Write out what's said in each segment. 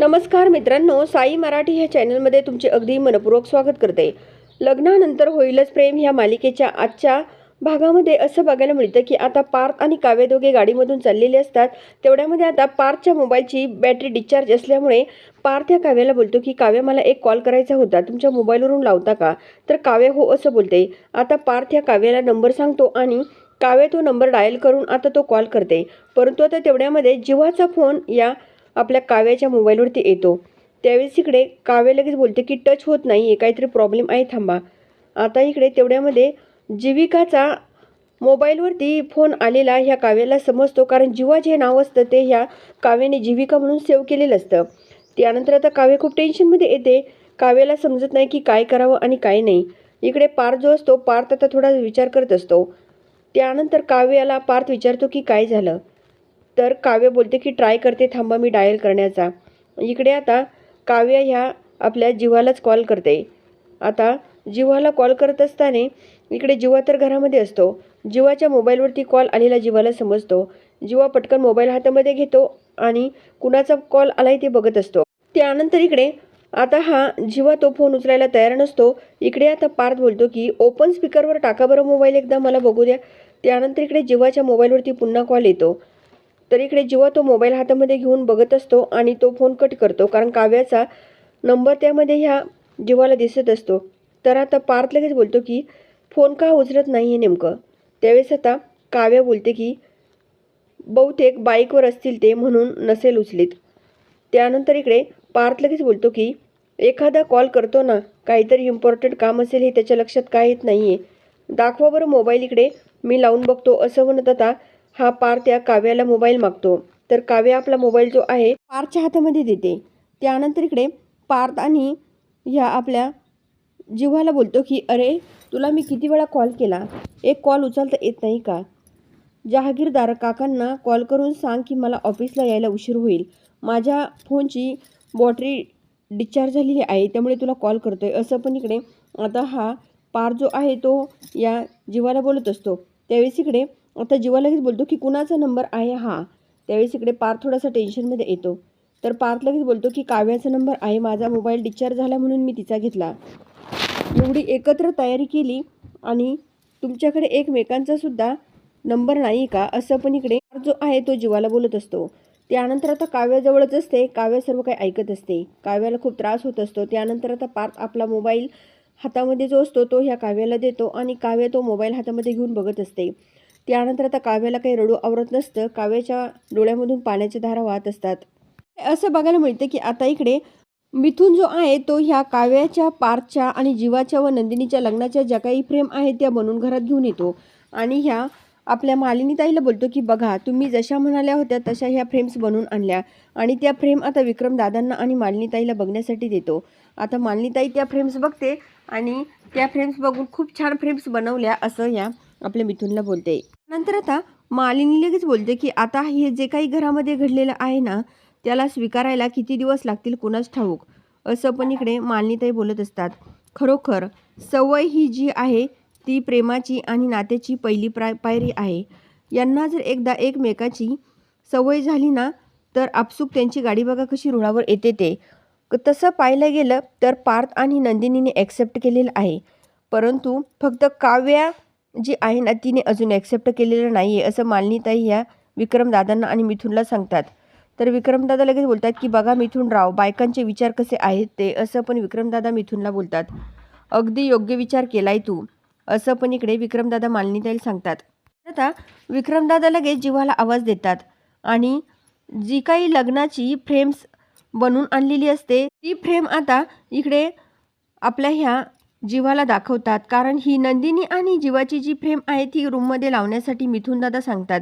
नमस्कार मित्रांनो साई मराठी ह्या चॅनलमध्ये तुमचे अगदी मनपूर्वक स्वागत करते. लग्नानंतर होईलच प्रेम ह्या मालिकेच्या आजच्या भागामध्ये असं बघायला मिळतं की आता पार्थ आणि काव्य दोघे गाडीमधून चाललेले असतात. तेवढ्यामध्ये आता पार्थच्या मोबाईलची बॅटरी डिस्चार्ज असल्यामुळे पार्थ या काव्याला बोलतो की काव्य मला एक कॉल करायचा होता. तुमच्या मोबाईलवरून लावता का? तर काव्य हो असं बोलते. आता पार्थ या काव्याला नंबर सांगतो आणि काव्य तो नंबर डायल करून आता तो कॉल करते. परंतु आता तेवढ्यामध्ये जिवाचा फोन या आपल्या काव्याच्या मोबाईलवरती येतो. त्यावेळेस इकडे काव्य लगेच बोलते की टच होत नाही आहे काहीतरी प्रॉब्लेम आहे थांबा. आता इकडे तेवढ्यामध्ये जीविकाचा मोबाईलवरती फोन आलेला ह्या काव्याला समजतो कारण जीवा जे नाव असतं ते ह्या काव्याने जीविका म्हणून सेव्ह केलेलं असतं. त्यानंतर आता काव्य खूप टेन्शनमध्ये येते. काव्याला समजत नाही की काय करावं आणि काय नाही. इकडे पार्थ जो असतो पार्थ आता थोडा विचार करत असतो. त्यानंतर काव्याला पार्थ विचारतो की काय झालं? तर काव्य बोलते की ट्राय करते थांबा मी डायल करण्याचा. इकडे आता काव्य ह्या आपल्या जीवालाच कॉल करते. आता जीवाला कॉल करत असताना इकडे जीवा तर घरामध्ये असतो. जीवाच्या मोबाईलवरती कॉल आलेला जीवाला समजतो. जीवा पटकन मोबाईल हातामध्ये घेतो आणि कुणाचा कॉल आलाय ते बघत असतो. त्यानंतर इकडे आता हा जीवा तो फोन उचलायला तयार नसतो. इकडे आता पार्थ बोलतो की ओपन स्पीकरवर टाका बरं मोबाईल एकदा मला बघू द्या. त्यानंतर इकडे जीवाच्या मोबाईलवरती पुन्हा कॉल येतो. तर इकडे जेव्हा तो मोबाईल हातामध्ये घेऊन बघत असतो आणि तो फोन कट करतो कारण काव्याचा नंबर त्यामध्ये ह्या जीवाला दिसत असतो. तर आता पार्थ लगेच बोलतो की फोन का उचलत नाही आहे नेमकं? त्यावेळेस आता काव्य बोलते की बहुतेक बाईकवर असतील ते म्हणून नसेल उचलीत. त्यानंतर इकडे पार्थ लगेच बोलतो की एखादा कॉल करतो ना काहीतरी इम्पॉर्टंट काम असेल हे त्याच्या लक्षात काय येत नाही आहे दाखवा बरं मोबाईल इकडे मी लावून बघतो. असं म्हणत आता हा पार्थ या काव्याला मोबाईल मागतो. तर काव्य आपला मोबाईल जो आहे पार्थच्या हातामध्ये देते. त्यानंतर इकडे पार्थ आणि ह्या आपल्या जिव्हाला बोलतो की अरे तुला मी किती वेळा कॉल केला? एक कॉल उचलता येत नाही का? जहागीरदार काकांना कॉल करून सांग की मला ऑफिसला यायला उशीर होईल. माझ्या फोनची बॉटरी डिस्चार्ज झालेली आहे त्यामुळे तुला कॉल करतो आहे असं पण इकडे आता हा पार जो आहे तो या जीवाला बोलत असतो. त्यावेळेस इकडे आता जीवा लगेच बोलतो की कुणाचा नंबर आहे हा? त्यावेळेस इकडे पार थोडासा टेन्शनमध्ये येतो. तर पार्थ लगेच बोलतो की काव्याचा नंबर आहे माझा मोबाईल डिस्चार्ज झाला म्हणून मी तिचा घेतला. एवढी एकत्र तयारी केली आणि तुमच्याकडे एकमेकांचा सुद्धा नंबर नाही का? असं पण इकडे जो आहे तो जीवाला बोलत असतो. त्यानंतर आता काव्याजवळच असते. काव्य सर्व काही ऐकत असते. काव्याला खूप त्रास होत असतो. त्यानंतर आता पार्थ आपला मोबाईल हातामध्ये जो असतो तो ह्या काव्याला देतो आणि काव्य तो मोबाईल हातामध्ये घेऊन बघत असते. त्यानंतर आता काव्याला काही रडू आवरत नसतं काव्याच्या डोळ्यामधून पाण्याच्या धारा वाहत असतात. असं बघायला मिळतं की आता इकडे मिथून जो आहे तो ह्या काव्याच्या पार्थच्या आणि जीवाच्या व नंदिनीच्या लग्नाच्या ज्या काही फ्रेम आहेत त्या बनवून घरात घेऊन येतो. आणि ह्या आपल्या मालिनीताईला बोलतो की बघा तुम्ही जशा म्हणाल्या होत्या तशा ह्या फ्रेम्स बनवून आणल्या. आणि त्या फ्रेम आता विक्रम दादांना आणि मालिनीताईला बघण्यासाठी देतो. आता मालिनीताई त्या फ्रेम्स बघते आणि त्या फ्रेम्स बघून खूप छान फ्रेम्स बनवल्या असं या आपल्या मिथूनला बोलते. नंतर आता मालिनी लगेच बोलते की आता हे जे काही घरामध्ये घडलेलं आहे ना त्याला स्वीकारायला किती दिवस लागतील कुणाच ठाऊक? असं पण इकडे मालिनीताई बोलत असतात. खरोखर सवय ही जी आहे ती प्रेमाची आणि नात्याची पहिली प्राय पायरी आहे. यांना जर एकदा एकमेकाची सवय झाली ना तर आपसूक त्यांची गाडी बघा कशी रुळावर येते ते. क- तसं पाहायला गेलं तर पार्थ आणि नंदिनीने ॲक्सेप्ट केलेलं आहे. परंतु फक्त काव्या जी आहे ना तिने अजून ॲक्सेप्ट केलेलं नाही आहे असं मालनीताई ह्या विक्रमदादांना आणि मिथूनला सांगतात. तर विक्रमदादा लगेच बोलतात की बघा मिथुनराव बायकांचे विचार कसे आहेत ते असं पण विक्रमदादा मिथूनला बोलतात. अगदी योग्य विचार केलाय तू असं पण इकडे विक्रमदादा मालनीताईला सांगतात. आता विक्रमदादा लगेच जीवाला आवाज देतात आणि जी काही लग्नाची फ्रेम्स बनवून आणलेली असते ती फ्रेम आता इकडे आपल्या ह्या जीवाला दाखवतात. कारण ही नंदिनी आणि जीवाची जी फ्रेम आहे ती रूममध्ये लावण्यासाठी मिथुनदादा सांगतात.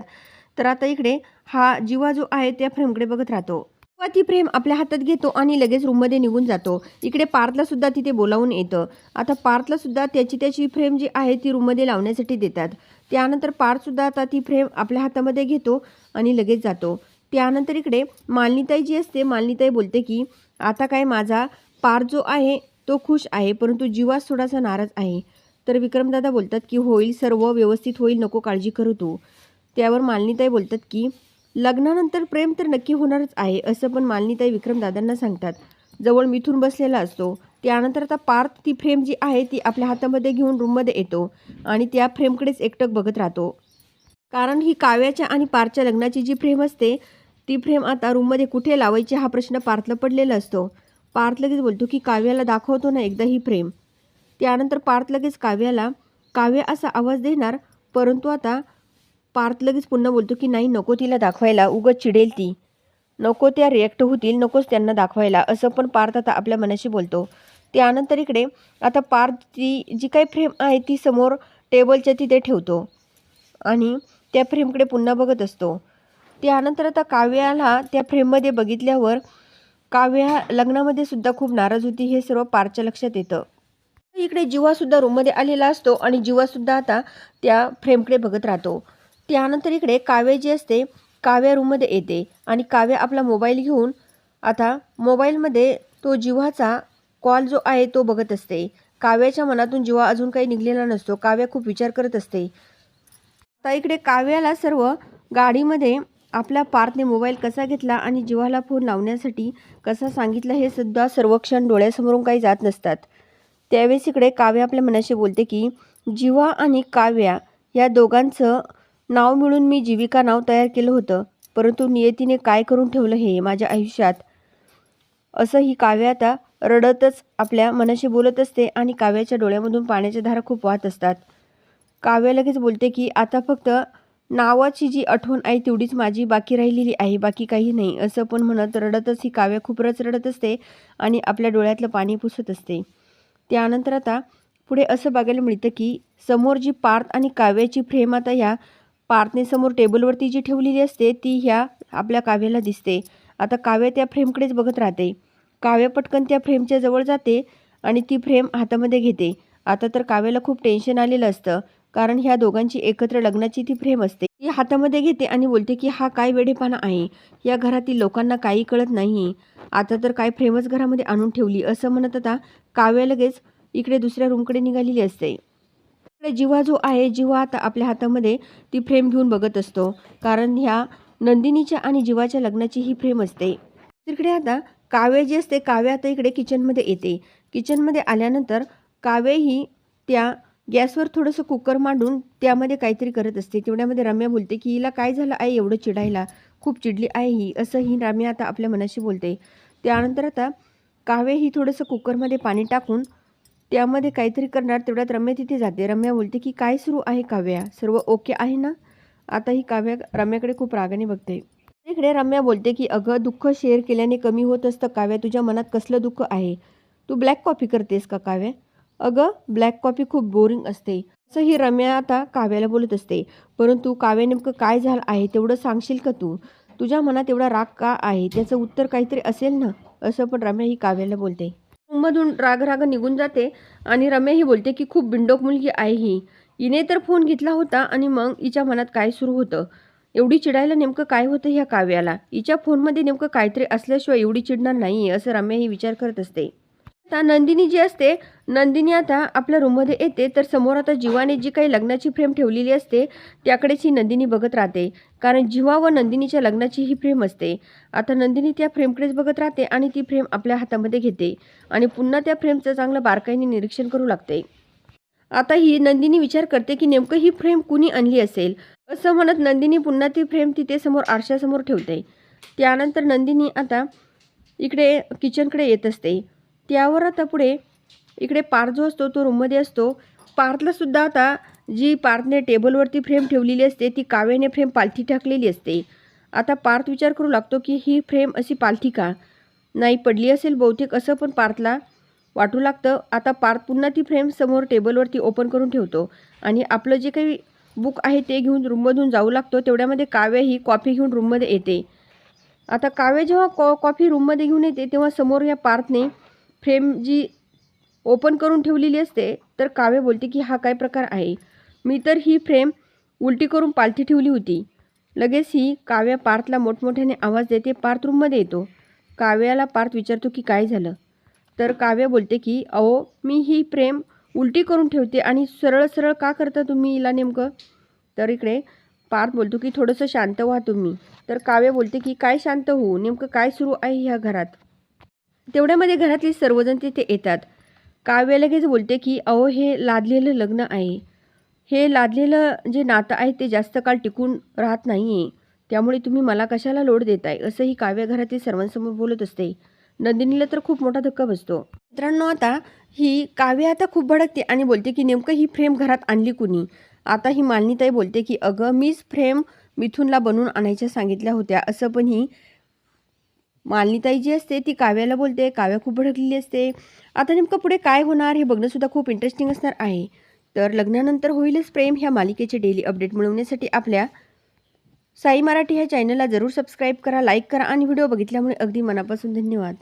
तर आता इकडे हा जीवा जो आहे त्या फ्रेमकडे बघत राहतो. तेव्हा ती फ्रेम आपल्या हातात घेतो आणि लगेच रूममध्ये निघून जातो. इकडे पार्थला सुद्धा तिथे बोलावून येतं. आता पार्थला सुद्धा त्याची त्याची फ्रेम जी आहे ती रूममध्ये लावण्यासाठी देतात. त्यानंतर पार्थसुद्धा आता ती फ्रेम आपल्या हातामध्ये घेतो आणि लगेच जातो. त्यानंतर इकडे मालिनीताई जी असते मालिनीताई बोलते की आता काय माझा पार जो आहे तो खुश आहे परंतु जीवास थोडासा नाराज आहे. तर विक्रमदादा बोलतात की होईल सर्व व्यवस्थित होईल नको काळजी करू तू. त्यावर मालिनीताई बोलतात की लग्नानंतर प्रेम तर नक्की होणारच आहे असं पण मालिनीताई विक्रमदादांना सांगतात. जवळ मिथून बसलेला असतो. त्यानंतर आता पार्थ ती फ्रेम जी आहे ती आपल्या हातामध्ये घेऊन रूममध्ये येतो आणि त्या फ्रेमकडेच एकटक बघत राहतो. कारण ही काव्याच्या आणि पार्थच्या लग्नाची जी फ्रेम असते ती फ्रेम आता रूममध्ये कुठे लावायची हा प्रश्न पार्थला पडलेला असतो. पार्थ लगेच बोलतो की काव्याला दाखवतो ना एकदा ही फ्रेम त्यानंतर पार्थ लगेच काव्याला काव्य असा आवाज देणार परंतु आता पार्थ लगेच पुन्हा बोलतो की नाही नको तिला दाखवायला उगत चिडेल ती. नको त्या रिॲक्ट होतील नकोच त्यांना दाखवायला असं पण पार्थ आता आपल्या मनाशी बोलतो. त्यानंतर इकडे आता पार्थ ती जी काही फ्रेम आहे ती समोर टेबलच्या तिथे ठेवतो आणि त्या फ्रेमकडे पुन्हा बघत असतो. त्यानंतर आता काव्याला त्या फ्रेममध्ये बघितल्यावर काव्या लग्नामध्ये सुद्धा खूप नाराज होती हे सर्व पारच्या लक्षात येतं. इकडे जीवासुद्धा रूममध्ये आलेला असतो आणि जीवासुद्धा आता त्या फ्रेमकडे बघत राहतो. त्यानंतर इकडे काव्य जी असते काव्या रूममध्ये येते आणि काव्य आपला मोबाईल घेऊन आता मोबाईलमध्ये तो जीवाचा कॉल जो आहे तो बघत असते. काव्याच्या मनातून जीवा अजून काही निघलेला नसतो. काव्या खूप विचार करत असते. आता इकडे काव्याला सर्व गाडीमध्ये आपल्या पार्थने मोबाईल कसा घेतला आणि जीवाला फोन लावण्यासाठी कसा सांगितलं हे सुद्धा सर्वक्षण डोळ्यासमोरून काही जात नसतात. त्यावेळेस इकडे काव्य आपल्या मनाशी बोलते की जीवा आणि काव्या या दोघांचं नाव मिळून मी जीविका नाव तयार केलं होतं परंतु नियतीने काय करून ठेवलं हे माझ्या आयुष्यात? असं ही काव्य आता रडतच आपल्या मनाशी बोलत असते आणि काव्याच्या डोळ्यामधून पाण्याच्या धारा खूप वाहत असतात. काव्य लगेच बोलते की आता फक्त नावाची जी आठवण आहे तेवढीच माझी बाकी राहिलेली आहे बाकी काही नाही. असं पण म्हणत रडतच ही काव्य खूपच रडत असते आणि आपल्या डोळ्यातलं पाणी पुसत असते. त्यानंतर आता पुढे असं बघायला मिळतं की समोर जी पार्थ आणि काव्याची फ्रेम आता ह्या पार्थने समोर टेबलवरती जी ठेवलेली असते ती ह्या आपल्या काव्याला दिसते. आता काव्य त्या फ्रेमकडेच बघत राहते. काव्य पटकन त्या फ्रेमच्या जवळ जाते आणि ती फ्रेम हातामध्ये घेते. आता तर काव्याला खूप टेन्शन आलेलं असतं. कारण ह्या दोघांची एकत्र लग्नाची ती फ्रेम असते. ती हातामध्ये घेते आणि बोलते की हा काय वेडेपणा आहे. या घरातील लोकांना काही कळत नाही. आता तर काय फ्रेमच घरामध्ये आणून ठेवली असं म्हणत आता काव्या लगेच इकडे दुसऱ्या रूमकडे निघालेली असते. इकडे जिवा जो आहे जिवा आता आपल्या हातामध्ये ती फ्रेम घेऊन बघत असतो. कारण ह्या नंदिनीच्या आणि जीवाच्या लग्नाची ही फ्रेम असते. तिकडे आता काव्य जी असते काव्या आता इकडे किचनमध्ये येते. किचनमध्ये आल्यानंतर काव्य ही त्या गॅसवर थोडंसं कुकर मांडून त्यामध्ये काहीतरी करत असते. तेवढ्यामध्ये रम्या बोलते की हिला काय झालं आहे एवढं चिडायला? खूप चिडली आहे ही. असं ही रम्या आता आपल्या मनाशी बोलते. त्यानंतर आता काव्य ही थोडंसं कुकरमध्ये पाणी टाकून त्यामध्ये काहीतरी करणार तेवढ्यात रम्या तिथे जाते. रम्या बोलते की काय सुरू आहे काव्या? सर्व ओके आहे ना? आता ही काव्या रम्याकडे खूप रागाने बघते. इकडे रम्या बोलते की अगं दुःख शेअर केल्याने कमी होत असतं काव्या. तुझ्या मनात कसलं दुःख आहे? तू ब्लॅक कॉफी करतेस का काव्या? अगं ब्लॅक कॉफी खूप बोरिंग असते. असं ही रम्या आता काव्याला बोलत असते. परंतु काव्य नेमकं काय झालं आहे तेवढं सांगशील का तू? तुझ्या मनात एवढा राग का आहे? त्याचं उत्तर काहीतरी असेल ना? असं पण रम्या ही काव्याला बोलते. मधून राग राग निघून जाते आणि रम्या ही बोलते की खूप बिंडोक मुलगी आहे ही. हिने तर फोन घेतला होता आणि मग हिच्या मनात काय सुरू होतं? एवढी चिडायला नेमकं काय होतं ह्या काव्याला? हिच्या फोनमध्ये नेमकं काहीतरी असल्याशिवाय एवढी चिडणार नाही असं रम्या ही विचार करत असते. आता नंदिनी जी असते नंदिनी आता आपल्या रूममध्ये येते तर समोर आता जीवाने जी काही लग्नाची फ्रेम ठेवलेली असते त्याकडेच ही नंदिनी बघत राहते. कारण जीवा व नंदिनीच्या लग्नाची ही फ्रेम असते. आता नंदिनी त्या फ्रेमकडेच बघत राहते आणि ती फ्रेम आपल्या हातामध्ये घेते. आणि पुन्हा त्या फ्रेमचं चांगलं बारकाईने निरीक्षण करू लागते. आता ही नंदिनी विचार करते की नेमकं ही फ्रेम कुणी आणली असेल? असं म्हणत नंदिनी पुन्हा ती फ्रेम तिथे समोर आरशासमोर ठेवते. त्यानंतर नंदिनी आता इकडे किचनकडे येत असते. त्यावर आता पुढे इकडे पार्थ जो असतो तो रूममध्ये असतो. पार्थलासुद्धा आता जी पार्थने टेबलवरती फ्रेम ठेवलेली असते ती काव्याने फ्रेम पालथी टाकलेली असते. आता पार्थ विचार करू लागतो की ही फ्रेम अशी पालथी का? नाही पडली असेल बहुतेक असं पण पार्थला वाटू लागतं. आता पार्थ पुन्हा ती फ्रेम समोर टेबलवरती ओपन करून ठेवतो आणि आपलं जे काही बुक आहे ते घेऊन रूममधून जाऊ लागतो. तेवढ्यामध्ये काव्य ही कॉफी घेऊन रूममध्ये येते. आता काव्या जेव्हा कॉ कॉफी रूममध्ये घेऊन येते तेव्हा समोर या पार्थने फ्रेम जी ओपन करून ठेवलेली असते तर काव्य बोलते की हा काय प्रकार आहे? मी तर ही फ्रेम उलटी करून पालथी ठेवली होती. लगेच ही काव्य पार्थला मोठमोठ्याने आवाज देते पार्थ रूममध्ये येतो. काव्याला पार्थ विचारतो की काय झालं? तर काव्य बोलते की अहो मी ही फ्रेम उलटी करून ठेवते आणि सरळ सरळ का करता तुम्ही हिला नेमकं? तर इकडे पार्थ बोलतो की थोडंसं शांत व्हा तुम्ही. तर काव्य बोलते की काय शांत होऊ? नेमकं काय सुरू आहे ह्या घरात? तेवढ्यामध्ये घरातली सर्वजण तिथे येतात. काव्य लगेच बोलते की अहो हे लादलेलं लग्न आहे. हे लादलेलं जे नातं आहे ते जास्त काळ टिकून राहत नाही आहे त्यामुळे तुम्ही मला कशाला लोड देताय? असंही काव्य घरातील सर्वांसमोर बोलत असते. नंदिनीला तर खूप मोठा धक्का बसतो. मित्रांनो आता ही काव्य आता खूप भडकते आणि बोलते की नेमकं ही फ्रेम घरात आणली कुणी? आता ही मालनीताई बोलते की अगं मीच फ्रेम मिथूनला बनवून आणायच्या सांगितल्या होत्या. असं पण ही मालनीताई जी असते ती काव्याला बोलते काव्या खूप भडकलेली असते. आता नेमकं पुढे काय होणार हे बघणंसुद्धा खूप इंटरेस्टिंग असणार आहे. तर लग्नानंतर होईलच प्रेम ह्या मालिकेचे डेली अपडेट मिळवण्यासाठी आपल्या साई मराठी ह्या चॅनलला जरूर सबस्क्राईब करा लाईक करा आणि व्हिडिओ बघितल्यामुळे अगदी मनापासून धन्यवाद.